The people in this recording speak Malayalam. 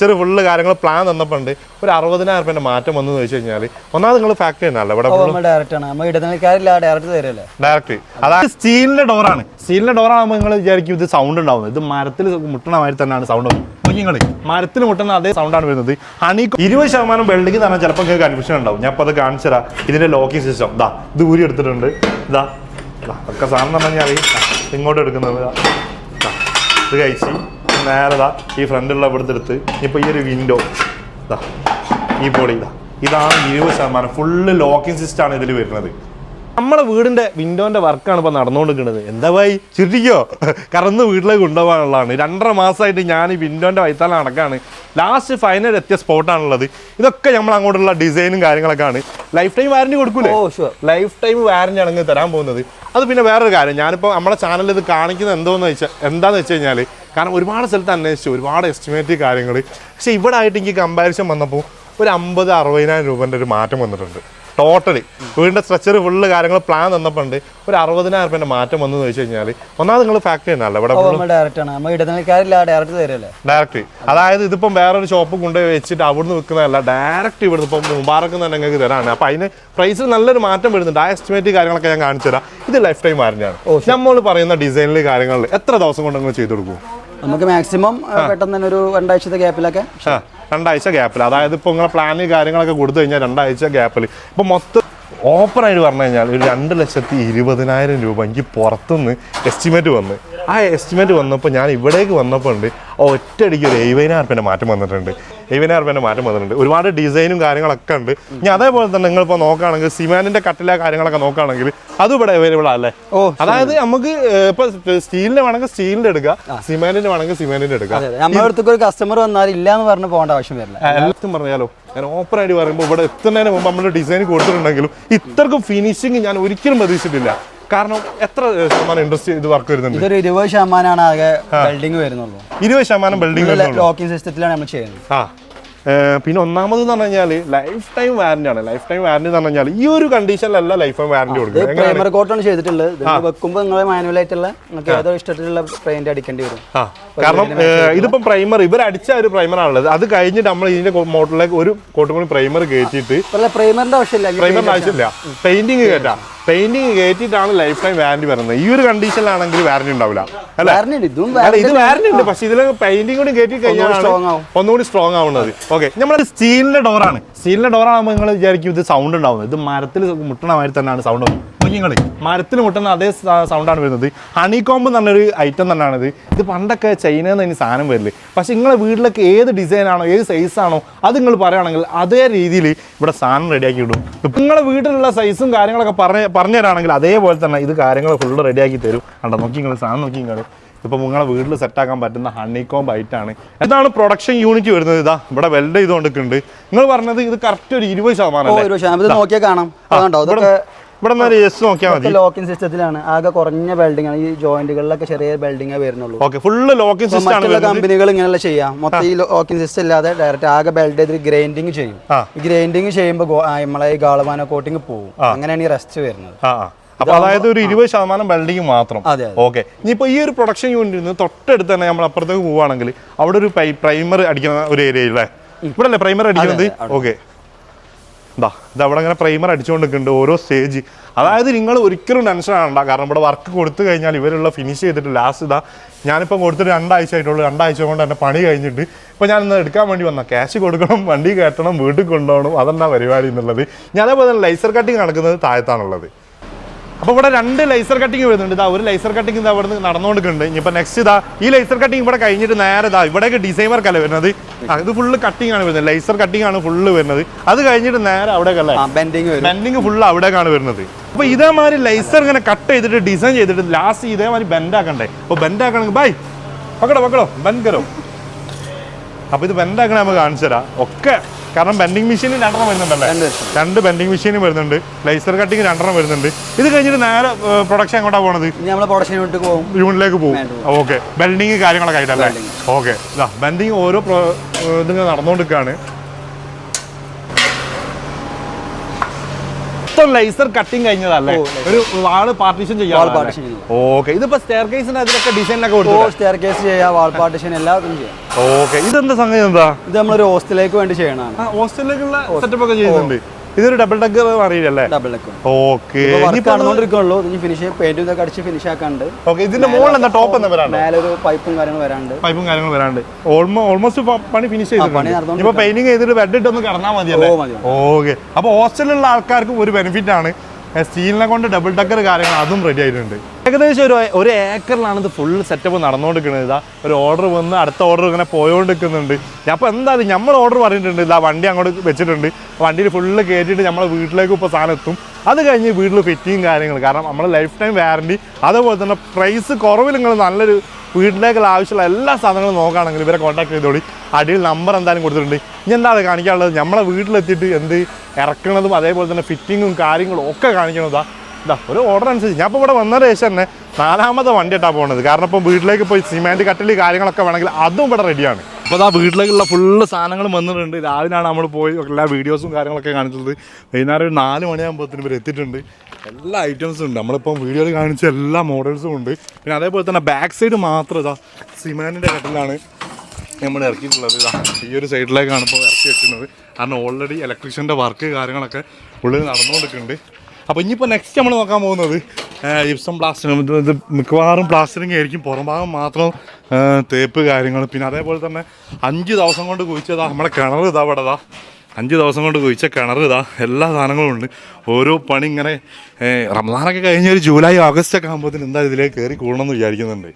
ചെറിയ ഫുള്ള് കാര്യങ്ങൾ പ്ലാൻ തന്നപ്പോണ്ട് ഒരു അറുപതിനായിരം രൂപ മാറ്റം വന്നു ചോദിച്ചു കഴിഞ്ഞാൽ ഒന്നാമത് നിങ്ങൾ ഫാക്ടറി തന്നെയല്ല? ഇവിടെ ഓ ഡയറക്റ്റ് അതായത് സ്റ്റീലിന്റെ ഡോറാണ് സ്റ്റീലിന്റെ ഡോറാകുമ്പോൾ നിങ്ങൾ വിചാരിക്കും ഇത് സൗണ്ട് ഉണ്ടാവുന്നത്. ഇത് മരത്തിൽ മുട്ടണ മാതിരി തന്നെയാണ് സൗണ്ട് നിങ്ങൾ മരത്തിൽ മുട്ടുന്ന അതേ സൗണ്ടാണ് വരുന്നത്. ഹണി ഇരുപത് ശതമാനം വെൽഡിങ് തന്നെ ചിലപ്പോൾ നിങ്ങൾക്ക് കൺഫ്യൂഷൻ ഉണ്ടാവും. ഞാൻ അപ്പോൾ അത് കാണിച്ചു തരാം. ഇതിന്റെ ലോക്കിംഗ് സിസ്റ്റം ദാ ഇത് ഊരി എടുത്തിട്ടുണ്ട്. ഇതാ ഇതാ, ഒക്കെ സാധനം പറഞ്ഞാൽ ഇങ്ങോട്ട് എടുക്കുന്നത്. ഇത് കഴിച്ച്. നേരെ ദാ ഈ ഫ്രണ്ടിലുള്ള ഇവിടുത്തെ എടുത്ത് ഇപ്പൊ ഈ ഒരു വിൻഡോ ഇതാ ഈ പൊളി ഇതാ ഇതാണ് ഇരുപത് ശതമാനം. ഫുള്ള് ലോക്കിംഗ് സിസ്റ്റം ആണ് ഇതിൽ വരുന്നത്. നമ്മളെ വീടിന്റെ വിൻഡോന്റെ വർക്കാണ് ഇപ്പൊ നടന്നുകൊണ്ടിരിക്കുന്നത്. എന്താ പോയി ചിരിക്കോ? കറന്ന് വീട്ടിലേക്ക് കൊണ്ടുപോകാനുള്ളതാണ്. രണ്ടര മാസമായിട്ട് ഞാൻ ഈ വിൻഡോന്റെ വൈത്താല നടക്കാണ്. ലാസ്റ്റ് ഫൈനൽ എത്തിയ സ്പോട്ടാണുള്ളത് ഇതൊക്കെ നമ്മൾ അങ്ങോട്ടുള്ള ഡിസൈനും കാര്യങ്ങളൊക്കെ ആണ് ലൈഫ് ടൈം വാരണ്ടി കൊടുക്കൂലേ ലൈഫ് ടൈം വാരണ്ടി ആണ് തരാൻ പോകുന്നത്. അത് പിന്നെ വേറൊരു കാര്യം. ഞാനിപ്പോൾ നമ്മുടെ ചാനലിൽ ഇത് കാണിക്കുന്നത് എന്തോന്ന് വെച്ചാൽ എന്താന്ന് വെച്ച് കഴിഞ്ഞാൽ കാരണം ഒരുപാട് സ്ഥലത്ത് അന്വേഷിച്ചു ഒരുപാട് എസ്റ്റിമേറ്റ് കാര്യങ്ങൾ പക്ഷേ ഇവിടെ ആയിട്ട് എനിക്ക് കമ്പാരിസൺ വന്നപ്പോൾ ഒരു അമ്പത് അറുപതിനായിരം രൂപേന്റെ ഒരു മാറ്റം വന്നിട്ടുണ്ട്. ടോട്ടലി വീടിന്റെ സ്ട്രക്ചർ ഫുള്ള് കാര്യങ്ങൾ പ്ലാൻ തന്നപ്പോണ്ട് ഒരു അറുപതിനായിരം രൂപേന്റെ മാറ്റം വന്നു ചോദിച്ചു കഴിഞ്ഞാൽ ഒന്നാമത് നിങ്ങൾ ഫാക്ടറി തന്നെയല്ല? ഇവിടെ ഡയറക്റ്റ് അതായത് ഇതിപ്പം വേറൊരു ഷോപ്പ് കൊണ്ടുപോയി വെച്ചിട്ട് അവിടുന്ന് വിൽക്കുന്നതല്ല ഡയറക്റ്റ് ഇവിടുന്ന് ഇപ്പം മുമ്പാറക്കുന്ന തന്നെ നിങ്ങൾക്ക് തരാണ് അപ്പം അതിന് പ്രൈസിൽ നല്ലൊരു മാറ്റം വരുന്നുണ്ട്. ആ എസ്റ്റിമേറ്റ് കാര്യങ്ങളൊക്കെ ഞാൻ കാണിച്ചു തരാം. ഇത് ലൈഫ് ടൈം വാറന്റിയാണ് നമ്മൾ പറയുന്ന ഡിസൈനിൽ കാര്യങ്ങളിൽ എത്ര ദിവസം കൊണ്ട് നിങ്ങൾ ചെയ്തു കൊടുക്കും? നമുക്ക് മാക്സിമം പെട്ടെന്ന് തന്നെ ഒരു രണ്ടാഴ്ചത്തെ ഗ്യാപ്പിലൊക്കെ രണ്ടാഴ്ച ഗ്യാപ്പിൽ അതായത് ഇപ്പോൾ നിങ്ങളെ പ്ലാനിൽ കാര്യങ്ങളൊക്കെ കൊടുത്തു കഴിഞ്ഞാൽ രണ്ടാഴ്ച ഗ്യാപ്പിൽ ഇപ്പോൾ മൊത്തം ഓപ്പറായിട്ട് പറഞ്ഞു കഴിഞ്ഞാൽ ഒരു രണ്ട് ലക്ഷത്തി ഇരുപതിനായിരം രൂപ എനിക്ക് പുറത്തുനിന്ന് എസ്റ്റിമേറ്റ് വന്ന്. ആ എസ്റ്റിമേറ്റ് വന്നപ്പോൾ ഞാൻ ഇവിടേക്ക് വന്നപ്പോൾ ഉണ്ട്. ഒറ്റയടിക്ക് ഒരു എഴുപതിനായിരം മാറ്റം വന്നിട്ടുണ്ട്. എഴുപതിനായിരം മാറ്റം വന്നിട്ടുണ്ട്. ഒരുപാട് ഡിസൈനും കാര്യങ്ങളൊക്കെ ഉണ്ട്. ഇനി അതേപോലെ തന്നെ നിങ്ങളിപ്പോൾ നോക്കുകയാണെങ്കിൽ സിമാന്റിന്റെ കട്ടില കാര്യങ്ങളൊക്കെ നോക്കുകയാണെങ്കിൽ അതും ഇവിടെ അവൈലബിൾ അല്ലേ ഓ അതായത് നമുക്ക് ഇപ്പോൾ സ്റ്റീലിന്റെ വേണമെങ്കിൽ സ്റ്റീലിന്റെ എടുക്കുക. സിമാന്റിന്റെ വേണമെങ്കിൽ സിമാന്റിന്റെ എടുക്കുക. നമ്മുടെ അടുത്തേക്ക് ഒരു കസ്റ്റമർ വന്നാൽ ഇല്ല എന്ന് പറഞ്ഞ് പോകേണ്ട ആവശ്യം വരില്ല. എല്ലാത്തും പറഞ്ഞാലോ? ഞാൻ ഓപ്പൺ ആയിട്ട് പറയുമ്പോൾ ഇവിടെ എത്തുന്നതിന് മുമ്പ് നമ്മൾ ഡിസൈൻ കൊടുത്തിട്ടുണ്ടെങ്കിലും ഇത്രക്കും ഫിനിഷിങ് ഞാൻ ഒരിക്കലും പ്രതീക്ഷിച്ചിട്ടില്ല. കാരണം എത്ര ശതമാനം ഇൻട്രസ്റ്റ് ഇത് വർക്ക് വരുന്നുണ്ട്? ഇതൊരു ഇരുപത് ശതമാനമാണ് ആകെ ബിൽഡിങ് വരുന്നുള്ളൂ. ഇരുപത് ശതമാനം ബിൽഡിംഗ് ലോക്കിംഗ് സിസ്റ്റത്തിലാണ് നമ്മൾ ചെയ്യുന്നത്. ആ. പിന്നെ ഒന്നാമത് എന്ന് പറഞ്ഞു കഴിഞ്ഞാൽ ലൈഫ് ടൈം വാറന്റി ആണ്. ലൈഫ് ടൈം വാറന്റി എന്ന് പറഞ്ഞാൽ ഈ ഒരു കണ്ടീഷനിലല്ല ലൈഫ് ടൈം വാറന്റി കൊടുക്കുക കൊടുക്കുന്നത്. പ്രൈമർ കോട്ടാണ് ചെയ്തിട്ടുള്ളത്. വെക്കുമ്പോൾ നിങ്ങൾ മാനുവൽ ആയിട്ടുള്ള നിങ്ങൾക്ക് ഏതോ ഇഷ്ടത്തിലുള്ള പെയിന്റ് അടിക്കേണ്ടി വരും. കാരണം ഇതിപ്പം പ്രൈമർ ഇവർ അടിച്ച ഒരു പ്രൈമർ ആണുള്ളത് അത് കഴിഞ്ഞിട്ട് നമ്മൾ ഇതിന്റെ മോഡലിലേക്ക് ഒരു കോട്ടും കൂടി പ്രൈമർ കയറ്റിയിട്ട് പ്രൈമറിന്റെ ആവശ്യമില്ല ആവശ്യമില്ല. പെയിന്റിങ് കേട്ടാ. പെയിന്റിങ് കയറ്റിയിട്ടാണ് ലൈഫ് ടൈം വാറന്റി വരുന്നത്. ഈ ഒരു കണ്ടീഷനിലാണെങ്കിൽ വാറന്റി ഉണ്ടാവില്ല. അല്ല. ഇതും വാറന്റി ഉണ്ട്. പക്ഷെ ഇതിൽ പെയിന്റിംഗ് കൂടി കയറ്റി കഴിഞ്ഞാൽ. ഒന്നുകൂടി സ്ട്രോങ് ആവുന്നത്. ഓക്കെ നമ്മളത് സ്റ്റീലിന്റെ ഡോറാണ് സ്റ്റീലിന്റെ ഡോറാകുമ്പോൾ നിങ്ങൾ വിചാരിക്കും ഇത് സൗണ്ട് ഉണ്ടാവുന്നത്. ഇത് മരത്തിൽ മുട്ടണ മാതിരി തന്നെയാണ് സൗണ്ട് നിങ്ങൾ മരത്തിന് മുട്ടുന്ന അതേ സൗണ്ടാണ് വരുന്നത്. ഹണി കോമ്പ് എന്ന് പറഞ്ഞൊരു ഐറ്റം തന്നെയാണിത്. ഇത് പണ്ടൊക്കെ ചൈനയിൽ നിന്ന് ഇനി സാധനം വരില്ല? പക്ഷെ നിങ്ങളെ വീട്ടിലൊക്കെ ഏത് ഡിസൈൻ ആണോ ഏത് സൈസ് ആണോ അത് നിങ്ങൾ പറയുകയാണെങ്കിൽ അതേ രീതിയിൽ ഇവിടെ സാധനം റെഡിയാക്കി ഇടും. നിങ്ങളെ വീട്ടിലുള്ള സൈസും കാര്യങ്ങളൊക്കെ പറഞ്ഞ് പറഞ്ഞു തരാണെങ്കിൽ അതേപോലെ തന്നെ ഇത് കാര്യങ്ങൾ ഫുൾ റെഡിയാക്കി തരും. കണ്ടോ? നോക്കി നിങ്ങൾ സാധനം നോക്കി നിങ്ങൾ ഇപ്പം നിങ്ങളെ വീട്ടിൽ സെറ്റാക്കാൻ പറ്റുന്ന ഹണി കോംബ് ആയിട്ടാണ് ഇതാണ് പ്രൊഡക്ഷൻ യൂണിറ്റ് വരുന്നത്. ഇതാ ഇവിടെ വെൽഡ് ചെയ്തുകൊണ്ടിരിക്കുന്നുണ്ട്. നിങ്ങൾ പറഞ്ഞത് ഇത് കറക്റ്റ് ഒരു ഇരുപത് ശതമാനം നോക്കിയാൽ കാണാം. ഇവിടെ ജസ്റ്റ് നോക്കിയാൽ മതി. ലോക്കിംഗ് സിസ്റ്റത്തിലാണ് ആകെ കുറഞ്ഞ ബിൽഡിംഗ് ആണ്. ഈ ജോയിന്റുകളിലൊക്കെ ചെറിയ ബിൽഡിംഗേ വരുന്നുള്ളൂ. ഓക്കെ ഫുള്ള് ലോക്കിംഗ് സിസ്റ്റം മറ്റുള്ള കമ്പനികൾ ഇങ്ങനെയുള്ള ചെയ്യാം? മൊത്തം ഈ ലോക്കിംഗ് സിസ്റ്റം ഇല്ലാതെ ഡയറക്റ്റ് ആകെ ബെൽഡ് ചെയ്ത് ഗ്രൈൻഡിങ് ചെയ്യും. ഗ്രൈൻഡിങ് ചെയ്യുമ്പോൾ നമ്മളെ ഈ ഗാളവാന കോട്ടിങ് പോകും അങ്ങനെയാണ് ഈ റെസ്റ്റ് വരുന്നത്. അപ്പൊ അതായത് ഒരു ഇരുപത് ശതമാനം ബിൽഡിംഗ് മാത്രം. ഓക്കെ ഇനിയിപ്പോ ഈ ഒരു പ്രൊഡക്ഷൻ യൂണിറ്റിൽ നിന്ന് തൊട്ടടുത്ത് തന്നെ നമ്മൾ അപ്പുറത്തേക്ക് പോവുകയാണെങ്കിൽ അവിടെ ഒരു പ്രൈമർ അടിക്കുന്ന ഒരു ഏരിയ ഇവിടെ അല്ലേ പ്രൈമർ അടിക്കുന്നത്? ഓക്കെ ഇതാ ഇത് അവിടെ അങ്ങനെ പ്രൈമർ അടിച്ചുകൊണ്ടിരിക്കുന്നുണ്ട് ഓരോ സ്റ്റേജ് അതായത് നിങ്ങൾ ഒരിക്കലും ടെൻഷൻ ആവണ്ട. കാരണം ഇവിടെ വർക്ക് കൊടുത്തു കഴിഞ്ഞാൽ ഇവരുള്ള ഫിനിഷ് ചെയ്തിട്ട് ലാസ്റ്റ് ഇതാ ഞാനിപ്പം കൊടുത്തിട്ട് രണ്ടാഴ്ച ആയിട്ടുള്ളൂ. രണ്ടാഴ്ച കൊണ്ട് എന്റെ പണി കഴിഞ്ഞിട്ട് ഇപ്പം ഞാൻ ഇന്ന് എടുക്കാൻ വേണ്ടി വന്ന ക്യാഷ് കൊടുക്കണം വണ്ടി കയറ്റണം വീട്ടിൽ കൊണ്ടുപോകണം അതെന്നാ പരിപാടി എന്നുള്ളത്. ഞാൻ അതേപോലെ തന്നെ ലൈസർ കട്ടിങ് നടക്കുന്നത് താഴത്താണുള്ളത്. അപ്പോൾ ഇവിടെ രണ്ട് ലേസർ കട്ടിങ് വരുന്നുണ്ട്. ഇതാ ഒരു ലേസർ കട്ടിങ് ഇതാ ഇവിടെ നടന്നുകൊണ്ടിരിക്കുന്നുണ്ട്. ഇനിയിപ്പോൾ നെക്സ്റ്റ് ഇതാ ഈ ലേസർ കട്ടിങ് ഇവിടെ കഴിഞ്ഞിട്ട് നേരെ ഇതാ ഇവിടേക്ക് ഡിസൈൻ വർക്ക് അല്ലേ വരുന്നത്? അത് ഇത് ഫുള്ള് കട്ടിങ് ആണ് വരുന്നത്. ലേസർ കട്ടിങ് ആണ് ഫുള്ള് വരുന്നത്. അത് കഴിഞ്ഞിട്ട് നേരെ അവിടേക്കല്ലേ ബെൻഡിങ് ബെൻഡിങ് ഫുള്ള് അവിടേക്കാണ് വരുന്നത്. അപ്പോൾ ഇതേമാതിരി ലേസർ ഇങ്ങനെ കട്ട് ചെയ്തിട്ട് ഡിസൈൻ ചെയ്തിട്ട് ലാസ്റ്റ് ഇതേമാതിരി ബെൻഡ് ആക്കണ്ടേ? അപ്പോൾ ബെൻഡ് ആക്കണമെങ്കിൽ ബൈ പക്കടോ പക്കടോ ബെൻഡ് കരോ. അപ്പോൾ ഇത് ബെൻഡ് ആക്കണേ നമുക്ക് കാണിച്ചു തരാം. ഒക്കെ കാരണം ബെൻഡിങ് മെഷീനും രണ്ടെണ്ണം വരുന്നുണ്ടല്ലേ? രണ്ട് ബെൻഡിങ് മെഷീനും വരുന്നുണ്ട്. ലേസർ കട്ടിങ് രണ്ടെണ്ണം വരുന്നുണ്ട്. ഇത് കഴിഞ്ഞിട്ട് നേരെ പ്രൊഡക്ഷൻ എങ്ങോട്ടാ പോണത്? നമ്മളെ പ്രൊഡക്ഷൻ യൂണിറ്റ് പോകും. ഓക്കെ ബെൽഡിങ് കാര്യങ്ങളൊക്കെ ആയിട്ടല്ലേ. ഓക്കെ ബെൻഡിങ് ഓരോ ഇതിങ്ങനെ നടന്നുകൊണ്ടിരിക്കുകയാണ് മൊത്തം ലൈസർ കട്ടിങ് കഴിഞ്ഞതല്ലേ? ഒരു വാൾ പാർട്ടീഷൻ ചെയ്യാം. ഓക്കെ ഇതിപ്പോ സ്റ്റെയർ കേസിന് അതിലൊക്കെ ഡിസൈനൊക്കെ കൊടുത്തു സ്റ്റെയർ കേസ് ചെയ്യാം വാൾ പാർട്ടീഷൻ എല്ലാതും ചെയ്യാം. ഓക്കെ ഇതെന്താ സംഗതി എന്താ? ഇത് നമ്മളൊരു ഹോസ്റ്റലിലേക്ക് വേണ്ടി ചെയ്യണം ഹോസ്റ്റലിലേക്കുള്ള സെറ്റപ്പ് ഒക്കെ ചെയ്യുന്നുണ്ട്. ഇതൊരു ഡബിൾ ഡക്കർ അറിയില്ലല്ലേ ഡബിൾ ഡെക്കും ഓക്കെ ഇനി നടന്നുകൊണ്ടിരിക്കുള്ളൂ ഇനി ഫിനിഷ് പെയിന്റ് ഇതൊക്കെ അടിച്ച് ഫിനിഷ് ആക്കാണ്ട്. ഓക്കെ ഇതിന്റെ മുകളിൽ എന്താ ടോപ്പ് എന്താ വരാണ്ട്? മേലെ ഒരു പൈപ്പും കാര്യങ്ങളും വരാണ്ട്. പൈപ്പും കാര്യങ്ങളും വരാണ്ട്. ഓൾമോ ഓൾമോസ്റ്റ് പണി ഫിനിഷ് ചെയ്തിട്ടുണ്ട്. ഇപ്പോ പെയിന്റിങ് ചെയ്തിട്ട് ബെഡ് ഇട്ടൊന്ന് കിടന്നാൽ മതിയല്ലേ. ഓക്കെ അപ്പൊ ഹോസ്റ്റലിലുള്ള ആൾക്കാർക്ക് ഒരു ബെനിഫിറ്റ് ആണ്. സ്റ്റീലിനെ കൊണ്ട് ഡബിൾ ഡക്കർ കാര്യങ്ങൾ അതും റെഡി ആയിട്ടുണ്ട്. ഏകദേശം ഒരു ഒരു ഏക്കറിലാണ് ഇത് ഫുൾ സെറ്റപ്പ് നടന്നുകൊണ്ടിരിക്കുന്നത്. ഇതാ ഒരു ഓർഡർ വന്ന് അടുത്ത ഓർഡർ ഇങ്ങനെ പോയോണ്ടിരിക്കുന്നുണ്ട്. അപ്പോൾ എന്തായാലും നമ്മൾ ഓർഡർ പറഞ്ഞിട്ടുണ്ട്. ഇതാ വണ്ടി അങ്ങോട്ട് വെച്ചിട്ടുണ്ട്. വണ്ടിയിൽ ഫുള്ള് കയറ്റിയിട്ട് നമ്മളെ വീട്ടിലേക്ക് ഇപ്പോൾ സാധനം എത്തും. അത് കഴിഞ്ഞ് വീട്ടിൽ ഫിറ്റിങ് കാര്യങ്ങൾ കാരണം നമ്മുടെ ലൈഫ് ടൈം വാറണ്ടി അതുപോലെ തന്നെ പ്രൈസ് കുറവിൽ നിങ്ങൾ നല്ലൊരു വീട്ടിലേക്കുള്ള ആവശ്യമുള്ള എല്ലാ സാധനങ്ങളും നോക്കുകയാണെങ്കിൽ ഇവരെ കോൺടാക്ട് ചെയ്തോളി. അടിയിൽ നമ്പർ എന്തായാലും കൊടുത്തിട്ടുണ്ട്. ഇനി എന്താണ് കാണിക്കാനുള്ളത്? നമ്മളെ വീട്ടിലെത്തിയിട്ട് എന്ത് ഇറക്കണതും അതേപോലെ തന്നെ ഫിറ്റിങ്ങും കാര്യങ്ങളും ഒക്കെ കാണിക്കണതാ ഇതാ ഒരു ഓർഡർ അനുസരിച്ച്. ഞാൻ ഇപ്പോൾ ഇവിടെ വന്നതിന് ശേഷം തന്നെ നാലാമത്തെ വണ്ടി ഇട്ടാ പോകുന്നത് കാരണം ഇപ്പോൾ വീട്ടിലേക്ക് പോയി സിമെന്റ് കട്ടിൽ കാര്യങ്ങളൊക്കെ വേണമെങ്കിൽ അതും ഇവിടെ റെഡിയാണ് അപ്പോൾ അതാ വീട്ടിലേക്കുള്ള ഫുള്ള് സാധനങ്ങളും വന്നിട്ടുണ്ട്. രാവിലെയാണ് നമ്മൾ പോയി എല്ലാ വീഡിയോസും കാര്യങ്ങളൊക്കെ കാണിച്ചത്. വൈകുന്നേരം ഒരു നാല് മണിയാകുമ്പോഴത്തേനും ഇവർ എത്തിയിട്ടുണ്ട്. എല്ലാ ഐറ്റംസും ഉണ്ട്. നമ്മളിപ്പം വീഡിയോയിൽ കാണിച്ച എല്ലാ മോഡൽസും ഉണ്ട്. പിന്നെ അതേപോലെ തന്നെ ബാക്ക് സൈഡ് മാത്രം ഇതാ സിമെന്റിന്റെ കട്ടിലാണ് നമ്മൾ ഇറക്കിയിട്ടുള്ളത്. ഇതാ ഈ ഒരു സൈഡിലേക്കാണ് ഇപ്പോൾ ഇറക്കി വെക്കുന്നത്. കാരണം ഓൾറെഡി ഇലക്ട്രീഷ്യന്റെ വർക്ക് കാര്യങ്ങളൊക്കെ ഉള്ളിൽ നടന്നുകൊണ്ടിരിക്കുന്നുണ്ട്. അപ്പോൾ ഇനിയിപ്പോൾ നെക്സ്റ്റ് നമ്മൾ നോക്കാൻ പോകുന്നത് ജിപ്സം പ്ലാസ്റ്ററിംഗ് ഇത് മിക്കവാറും പ്ലാസ്റ്ററിംഗ് ആയിരിക്കും. പുറം ഭാഗം മാത്രം തേപ്പ് കാര്യങ്ങൾ. പിന്നെ അതേപോലെ തന്നെ അഞ്ച് ദിവസം കൊണ്ട് കുഴിച്ചതാ നമ്മുടെ കിണർ ഇതാ ഇവിടെതാ അഞ്ച് ദിവസം കൊണ്ട് കുഴിച്ച കിണർ ഇതാ. എല്ലാ സാധനങ്ങളും ഉണ്ട്. ഓരോ പണി ഇങ്ങനെ റംസാനൊക്കെ കഴിഞ്ഞ ഒരു ജൂലൈ ഓഗസ്റ്റ് ഒക്കെ ആകുമ്പോഴത്തേന് എന്താ ഇതിലേക്ക് കയറി കൂടണമെന്ന് വിചാരിക്കുന്നുണ്ട്.